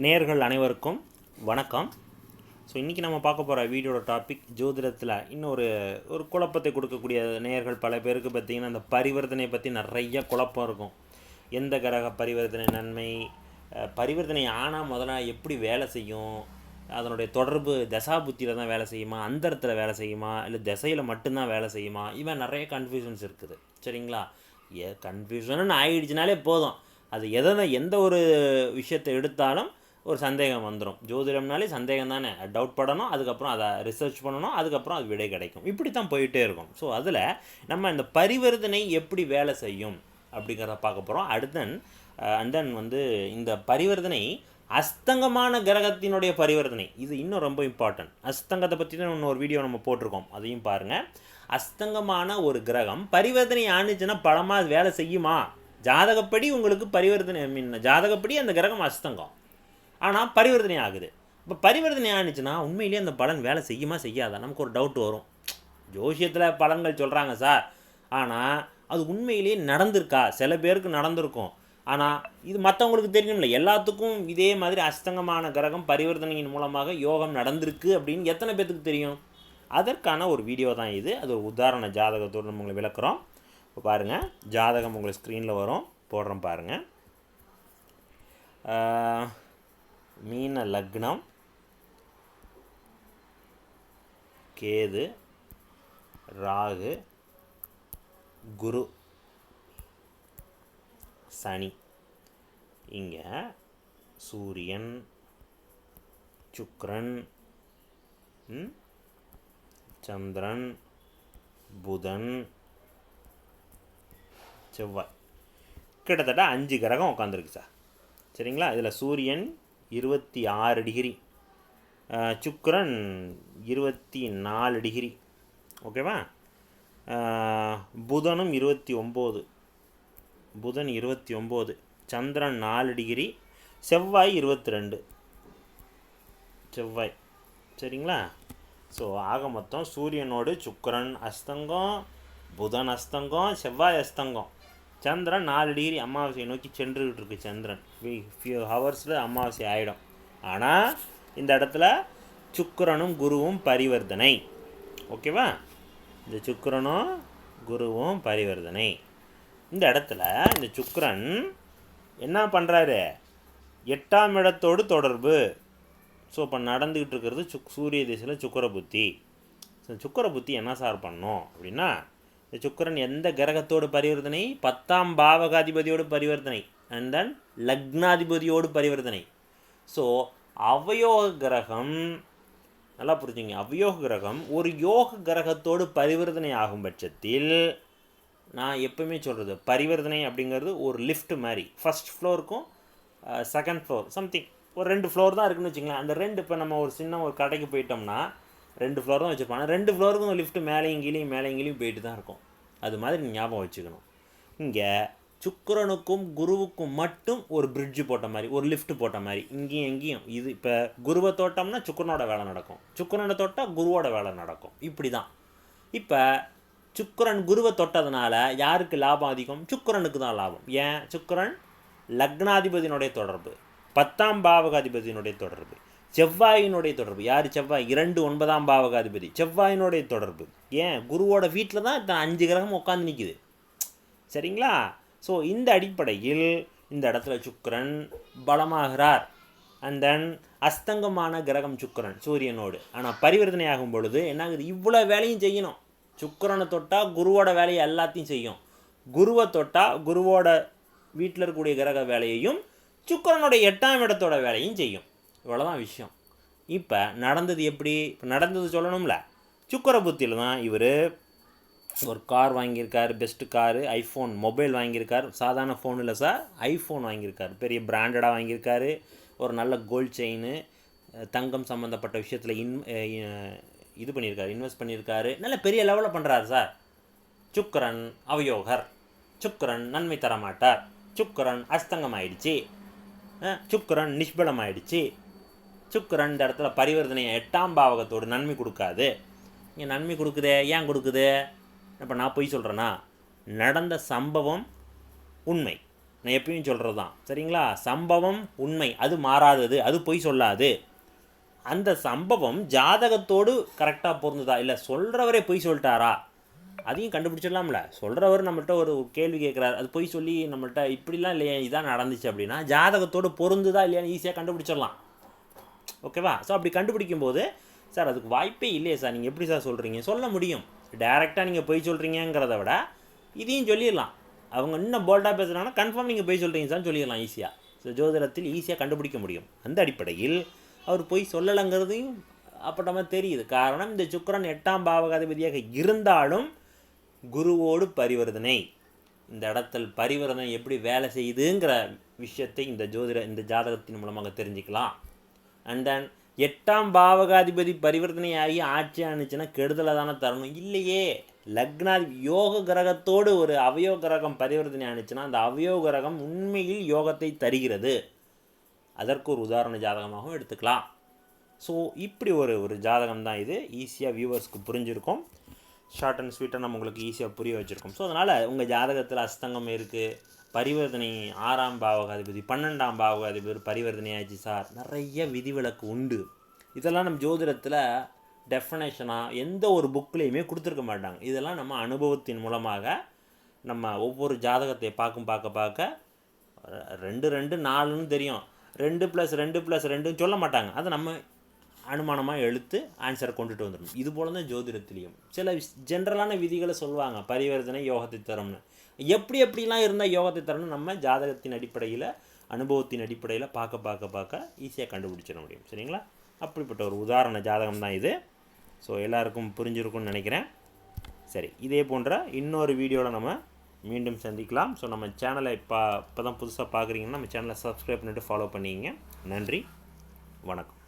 நேர்கள் அனைவருக்கும் வணக்கம். ஸோ இன்றைக்கி நம்ம பார்க்க போகிற வீடியோட டாபிக் ஜோதிடத்தில் இன்னொரு ஒரு குழப்பத்தை கொடுக்கக்கூடிய நேயர்கள் பல பேருக்கு பார்த்திங்கன்னா அந்த பரிவர்த்தனை பற்றி நிறைய குழப்பம் இருக்கும். எந்த கிரக பரிவர்த்தனை நன்மை பரிவர்த்தனை ஆனால் முதல்ல எப்படி வேலை செய்யும் அதனுடைய தொடர்பு தசாபுத்தியில் தான் வேலை செய்யுமா அந்தரத்தில் வேலை செய்யுமா இல்லை திசையில் மட்டும்தான் வேலை செய்யுமா இவன் நிறைய கன்ஃபியூஷன்ஸ் இருக்குது. சரிங்களா? ஏ கன்ஃபியூஷன் ஆகிடுச்சினாலே போதும். அது எதனை எந்த ஒரு விஷயத்தை எடுத்தாலும் ஒரு சந்தேகம் வந்துடும் ஜோதிடம்னாலே சந்தேகம் தானே டவுட் படணும் அதுக்கப்புறம் அதை ரிசர்ச் பண்ணணும் அதுக்கப்புறம் அது விடை கிடைக்கும். இப்படி தான் போயிட்டே இருக்கும். ஸோ அதில் நம்ம இந்த பரிவர்த்தனை எப்படி வேலை செய்யும் அப்படிங்கிறத பார்க்க போகிறோம் அடுத்தன் அண்ட் தென் வந்து இந்த பரிவர்த்தனை அஸ்தங்கமான கிரகத்தினுடைய பரிவர்த்தனை. இது இன்னும் ரொம்ப இம்பார்ட்டன்ட் அஸ்தங்கத்தை பற்றி தான் இன்னொரு வீடியோ நம்ம போட்டிருக்கோம். அதையும் பாருங்கள் அஸ்தங்கமான ஒரு கிரகம் பரிவர்த்தனை ஆணுச்சுன்னா பலமாக வேலை செய்யுமா? ஜாதகப்படி உங்களுக்கு பரிவர்த்தனை ஐ மீன் ஜாதகப்படி அந்த கிரகம் அஸ்தங்கம். ஆனால் பரிவர்த்தனை ஆகுது. இப்போ பரிவர்த்தனை ஆணுச்சுன்னா உண்மையிலேயே அந்த பலன் வேலை செய்யுமா செய்யாதா? நமக்கு ஒரு டவுட் வரும். ஜோசியத்தில் பலன்கள் சொல்கிறாங்க சார். ஆனால் அது உண்மையிலேயே நடந்திருக்கா? சில பேருக்கு நடந்திருக்கும். ஆனால் இது மற்றவங்களுக்கு தெரியும்ல. எல்லாத்துக்கும் இதே மாதிரி அஸ்தங்கமான கிரகம் பரிவர்த்தனையின் மூலமாக யோகம் நடந்திருக்கு அப்படின்னு எத்தனை பேர்த்துக்கு தெரியும்? அதற்கான ஒரு வீடியோ தான் இது. அது ஒரு உதாரண ஜாதகத்தோடு நம்ம உங்களை விளக்குறோம். இப்போ பாருங்கள் ஜாதகம் உங்களுக்கு ஸ்க்ரீனில் வரும். போடுறோம் பாருங்கள் மீன லக்னம் கேது ராகு குரு சனி. இங்கே சூரியன் சுக்ரன் சந்திரன் புதன் செவ்வாய். கிட்டத்தட்ட அஞ்சு கிரகம் உட்காந்துருக்கு சார். சரிங்களா? இதில் சூரியன் இருபத்தி ஆறு டிகிரி. சுக்கரன் இருபத்தி நாலு டிகிரி. ஓகேவா? புதனும் இருபத்தி ஒம்பது. புதன் இருபத்தி ஒம்பது. சந்திரன் நாலு டிகிரி. செவ்வாய் இருபத்தி ரெண்டு. செவ்வாய். சரிங்களா? ஸோ ஆக மொத்தம் சூரியனோடு சுக்கரன் அஸ்தங்கம் புதன் அஸ்தங்கம் செவ்வாய் அஸ்தங்கம். சந்திரன் நாலு டிகிரி அமாவாசையை நோக்கி சென்றுக்கிட்டு இருக்கு சந்திரன் ஃபியூ ஹவர்ஸில் அமாவாசை ஆகிடும் ஆனால் இந்த இடத்துல சுக்கிரனும் குருவும் பரிவர்த்தனை. ஓகேவா இந்த சுக்கிரனும் குருவும் பரிவர்த்தனை. இந்த இடத்துல இந்த சுக்கரன் என்ன பண்ணுறாரு எட்டாம் இடத்தோடு தொடர்பு. ஸோ இப்போ நடந்துக்கிட்டு இருக்கிறது சுக் சூரிய திசையில் சுக்கர புத்தி ஸோ சுக்கர புத்தி என்ன சார் பண்ணும் அப்படின்னா இந்த சுக்கரன் எந்த கிரகத்தோடு பரிவர்த்தனை? பத்தாம் பாவகாதிபதியோடு பரிவர்த்தனை. அண்ட் தென் லக்னாதிபதியோடு பரிவர்த்தனை. ஸோ அவயோக கிரகம் நல்லா புரிஞ்சுங்க. அவயோக கிரகம் ஒரு யோக கிரகத்தோடு பரிவர்த்தனை ஆகும் பட்சத்தில் நான் எப்பவுமே சொல்கிறது பரிவர்த்தனை அப்படிங்கிறது ஒரு லிஃப்ட் மாதிரி. ஃபஸ்ட் ஃப்ளோருக்கும் செகண்ட் ஃப்ளோர் சம்திங் ஒரு ரெண்டு ஃப்ளோர் தான் இருக்குன்னு வச்சுங்களேன் அந்த ரெண்டு இப்போ நம்ம ஒரு சின்ன ஒரு கடைக்கு போயிட்டோம்னா ரெண்டு ஃப்ளோர் தான் வச்சுருப்பாங்க. ரெண்டு ஃப்ளோருக்கும் லிஃப்ட் மேலேயும் கீழேயும் மேலேயும் கீழேயும் போயிட்டு தான் இருக்கும். அது மாதிரி ஞாபகம் வச்சுக்கணும். இங்கே சுக்கரனுக்கும் குருவுக்கும் மட்டும் ஒரு பிரிட்ஜ் போட்ட மாதிரி ஒரு லிஃப்ட் போட்ட மாதிரி இங்கேயும் எங்கேயும். இது இப்போ குருவை தோட்டம்னா சுக்கிரனோட வேலை நடக்கும். சுக்கரனை தொட்டால் குருவோட வேலை நடக்கும். இப்படி தான் இப்போ சுக்கிரன் குருவை தொட்டதுனால யாருக்கு லாபம் அதிகம்? சுக்கரனுக்கு தான் லாபம். ஏன்? சுக்கரன் லக்னாதிபதியினுடைய தொடர்பு. பத்தாம் பாவகாதிபதியினுடைய தொடர்பு. செவ்வாயினுடைய தொடர்பு. யார் செவ்வாய்? இரண்டு ஒன்பதாம் பாவகாதிபதி. செவ்வாயினுடைய தொடர்பு. ஏன்? குருவோட வீட்டில் தான் இத்தனை அஞ்சு கிரகம் உட்காந்து நிற்குது சரிங்களா? ஸோ இந்த அடிப்படையில் இந்த இடத்துல சுக்கரன் பலமாகிறார். அண்ட் தென் அஸ்தங்கமான கிரகம் சுக்கிரன் சூரியனோடு. ஆனால் பரிவர்த்தனை ஆகும் பொழுது என்ன ஆகுது? இவ்வளோ வேலையும் செய்யணும். சுக்கிரனை தொட்டால் குருவோட வேலையை எல்லாத்தையும் செய்யும். குருவை தொட்டால் குருவோட வீட்டில் இருக்கக்கூடிய கிரக வேலையையும் சுக்கரனுடைய எட்டாம் இடத்தோட வேலையும் செய்யும். இவ்வளோதான் விஷயம். இப்போ நடந்தது எப்படி? இப்போ நடந்தது சொல்லணும்ல. சுக்கர புத்தியில் தான் இவர் ஒரு கார் வாங்கியிருக்காரு பெஸ்ட்டு காரு ஐஃபோன் மொபைல் வாங்கியிருக்காரு. சாதாரண ஃபோன் இல்லை சார் ஐஃபோன் வாங்கியிருக்காரு. பெரிய பிராண்டடாக வாங்கியிருக்காரு. ஒரு நல்ல கோல்டு செயின் தங்கம் சம்மந்தப்பட்ட விஷயத்தில் இன் இது பண்ணியிருக்காரு இன்வெஸ்ட் பண்ணியிருக்காரு. நல்ல பெரிய லெவலில் பண்ணுறாரு சார் சுக்கரன் அவயோகர். சுக்கரன் நன்மை தரமாட்டார். சுக்கரன் அஸ்தங்கம் ஆயிடுச்சு சுக்கரன் நிஷ்பலம் ஆயிடுச்சு சுக்கிரன் இந்த இடத்துல பரிவர்த்தனை எட்டாம் பாவகத்தோடு நன்மை கொடுக்காது. இங்கே நன்மை கொடுக்குதே ஏன் கொடுக்குது? இப்போ நான் பொய் சொல்கிறேன்னா நடந்த சம்பவம் உண்மை. நான் எப்பயும் சொல்கிறது தான் சரிங்களா? சம்பவம் உண்மை. அது மாறாதது அது பொய் சொல்லாது. அந்த சம்பவம் ஜாதகத்தோடு கரெக்டாக பொருந்துதா? இல்லை சொல்கிறவரே பொய் சொல்லிட்டாரா? அதையும் கண்டுபிடிச்சிடலாம்ல. சொல்கிறவர் நம்மள்ட்ட ஒரு கேள்வி கேட்குறாரு. அது பொய் சொல்லி நம்மள்ட்ட இப்படிலாம் இல்லையா இதான் நடந்துச்சு அப்படின்னா ஜாதகத்தோடு பொருந்துதா இல்லையான்னு ஈஸியாக கண்டுபிடிச்சிடலாம். ஓகேவா? ஸோ அப்படி கண்டுபிடிக்கும் போது சார் அதுக்கு வாய்ப்பே இல்லையே சார். நீங்கள் எப்படி சார் சொல்கிறீங்க சொல்ல முடியும். டேரெக்டாக நீங்கள் போய் சொல்கிறீங்கிறத விட இதையும் சொல்லிடலாம். அவங்க இன்னும் போல்டாக பேசுகிறாங்கன்னா கன்ஃபார்ம் நீங்கள் போய் சொல்கிறீங்க சார் சொல்லிடலாம் ஈஸியாக ஸோ ஜோதிடத்தில் ஈஸியாக கண்டுபிடிக்க முடியும். அந்த அடிப்படையில் அவர் போய் சொல்லலைங்கிறதையும் அப்பட்டமாக தெரியுது. காரணம் இந்த சுக்கரன் எட்டாம் பாவகாதிபதியாக இருந்தாலும் குருவோடு பரிவர்த்தனை. இந்த இடத்தில் பரிவர்த்தனை எப்படி வேலை செய்யுதுங்கிற விஷயத்தை இந்த ஜோதிட இந்த ஜாதகத்தின் மூலமாக தெரிஞ்சுக்கலாம். அண்ட் தென் எட்டாம் பாவகாதிபதி பரிவர்த்தனையாகி ஆட்சி ஆணுச்சுன்னா கெடுதலை தானே தரணும். இல்லையே. லக்னாதி யோக கிரகத்தோடு ஒரு அவயோ கிரகம் பரிவர்த்தனை ஆணுச்சுன்னா அந்த அவயோ கிரகம் உண்மையில் யோகத்தை தருகிறது. அதற்கு ஒரு உதாரண ஜாதகமாகவும் எடுத்துக்கலாம். ஸோ இப்படி ஒரு ஒரு ஜாதகம் தான் இது. ஈஸியாக வியூவர்ஸ்க்கு புரிஞ்சிருக்கும். ஷார்ட் அண்ட் ஸ்வீட்டாக நம்ம உங்களுக்கு ஈஸியாக புரிய வச்சுருக்கோம். ஸோ அதனால் உங்கள் ஜாதகத்தில் அஸ்தங்கம் இருக்குது பரிவர்த்தனை ஆறாம் பாவகாதிபதி பன்னெண்டாம் பாவகாதிபதி பரிவர்த்தனையாச்சு சார். நிறைய விதிவிலக்கு உண்டு. இதெல்லாம் நம்ம ஜோதிடத்தில் டெஃபனேஷனாக எந்த ஒரு புக்லேயுமே கொடுத்துருக்க மாட்டாங்க. இதெல்லாம் நம்ம அனுபவத்தின் மூலமாக நம்ம ஒவ்வொரு ஜாதகத்தை பார்க்கும் பார்க்க பார்க்க ரெண்டு ரெண்டு நாலுன்னு தெரியும். ரெண்டு ப்ளஸ் ரெண்டு ப்ளஸ் ரெண்டுன்னு சொல்ல மாட்டாங்க. அதை நம்ம அனுமானமாக எழுத்து ஆன்சரை கொண்டுட்டு வந்துடணும். இது போல தான் ஜோதிடத்துலேயும். சில ஜென்ரலான விதிகளை சொல்லுவாங்க. பரிவர்த்தனை யோகத்தை தரும்னு. எப்படி எப்படிலாம் இருந்தால் யோகத்தை தரணும் நம்ம ஜாதகத்தின் அடிப்படையில் அனுபவத்தின் அடிப்படையில் பார்க்க பார்க்க பார்க்க ஈஸியாக கண்டுபிடிச்சிட முடியும். சரிங்களா? அப்படிப்பட்ட ஒரு உதாரண ஜாதகம் தான் இது. ஸோ எல்லாருக்கும் புரிஞ்சிருக்கும்னு நினைக்கிறேன். சரி இதே போன்ற இன்னொரு வீடியோவில் நம்ம மீண்டும் சந்திக்கலாம். ஸோ நம்ம சேனலை இப்போ இப்போ தான் புதுசாக பார்க்குறீங்கன்னா நம்ம சேனலை சப்ஸ்கிரைப் பண்ணிட்டு ஃபாலோ பண்ணிங்க நன்றி. வணக்கம்.